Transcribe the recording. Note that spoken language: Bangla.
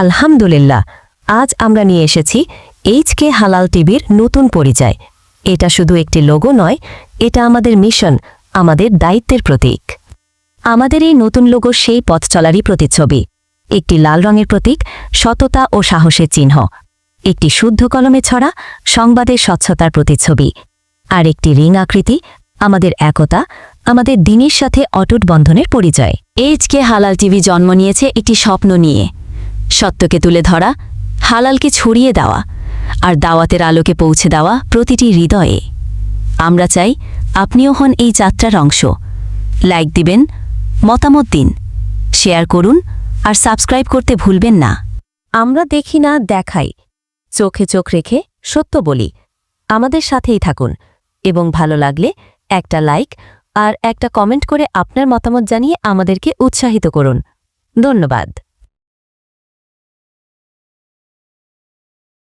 আলহামদুলিল্লাহ, আজ আমরা নিয়ে এসেছি এইচ কে হালাল টিভির নতুন পরিচয়। এটা শুধু একটি লোগো নয়, এটা আমাদের মিশন আমাদের দায়িত্বের প্রতীক। আমাদের এই নতুন লোগো সেই পথ চলারই প্রতিচ্ছবি। একটি লাল রঙের প্রতীক, সততা ও সাহসের চিহ্ন। একটি শুদ্ধ কলমে ছড়া, সংবাদের স্বচ্ছতার প্রতিচ্ছবি। আর একটি রিং আকৃতি, আমাদের একতা, আমাদের দিনের সাথে অটুট বন্ধনের পরিচয়। এইচকে হালাল টিভি জন্ম নিয়েছে একটি স্বপ্ন নিয়ে। সত্যকে তুলে ধরা, হালালকে ছড়িয়ে দেওয়া আর দাওয়াতের আলোকে পৌঁছে দেওয়া প্রতিটি হৃদয়ে। আমরা চাই আপনিও হন এই যাত্রার অংশ। লাইক দিবেন, মতামত দিন, শেয়ার করুন আর সাবস্ক্রাইব করতে ভুলবেন না। আমরা দেখি না, দেখাই। চোখে চোখ রেখে সত্য বলি। আমাদের সাথেই থাকুন এবং ভালো লাগলে একটা লাইক আর একটা কমেন্ট করে আপনার মতামত জানিয়ে আমাদেরকে উৎসাহিত করুন। ধন্যবাদ।